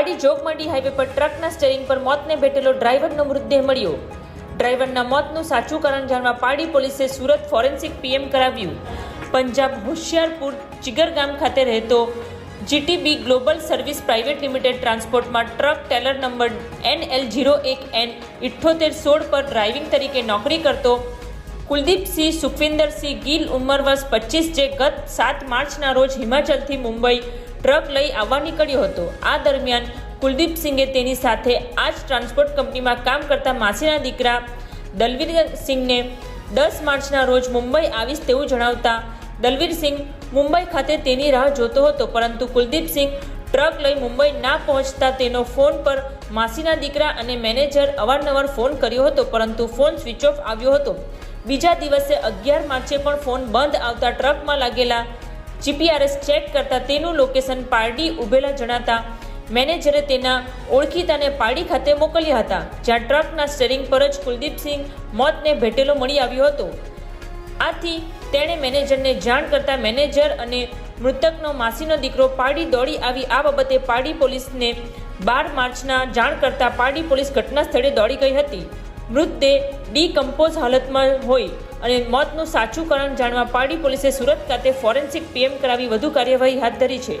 પાડી જોગમંડી હાઈવે પર ટ્રકના સ્ટેરિંગ પર મોતને ભેટેલો ડ્રાઈવરનો મૃતદેહ મળ્યો. ડ્રાઈવરના મોતનું સાચું કારણ જાણવા પાડી પોલીસે સુરત ફોરેન્સિક પીએમ કરાવ્યું. પંજાબ હોશિયારપુર ચિગરગામ ખાતે રહેતો GTB global service private limited ટ્રાન્સપોર્ટમાં truck trailer number N L zero એક એન ઇઠ્ઠોતેર સોળ પર ડ્રાઇવિંગ તરીકે નોકરી કરતો કુલદીપસિંહ સુખવિંદરસિંહ ગિલ ઉંમર વર્ષ પચીસ જે ગત સાત માર્ચના રોજ હિમાચલથી મુંબઈ ટ્રક લઈ આવવા નીકળ્યો હતો. આ દરમિયાન કુલદીપસિંહે તેની સાથે આ જ ટ્રાન્સપોર્ટ કંપનીમાં કામ કરતા માસીના દીકરા દલવીરસિંહને દસ માર્ચના રોજ મુંબઈ આવીશ તેવું જણાવતા દલવીરસિંહ મુંબઈ ખાતે તેની રાહ જોતો હતો, પરંતુ કુલદીપસિંહ ટ્રક લઈ મુંબઈ ના પહોંચતા તેનો ફોન પર માસીના દીકરા અને મેનેજર અવારનવાર ફોન કર્યો હતો, પરંતુ ફોન સ્વિચ ઓફ આવ્યો હતો. બીજા દિવસે અગિયાર માર્ચે પણ ફોન બંધ આવતા ટ્રકમાં લાગેલા જીપીઆરએસ ચેક કરતા તેનું લોકેશન પારડી ઉભેલા જણાતા મેનેજરે તેના ઓળખીતાને પારડી ખાતે મોકલ્યા હતા, જ્યાં ટ્રકના સ્ટેરિંગ પર જ કુલદીપસિંહ મોતને ભેટેલો મળી આવ્યો હતો. આથી તેણે મેનેજરને જાણ કરતા મેનેજર અને મૃતકનો માસીનો દીકરો પારડી દોડી આવી. આ બાબતે પારડી પોલીસને બાર માર્ચના જાણ કરતા પારડી પોલીસ ઘટના સ્થળે દોડી ગઈ હતી. મૃતદેહ ડીકમ્પોઝ હાલતમાં હોય અને મોતનું સાચું કારણ જાણવા પાડી પોલીસે સુરત ખાતે ફોરેન્સિક પીએમ કરાવી વધુ કાર્યવાહી હાથ ધરી છે.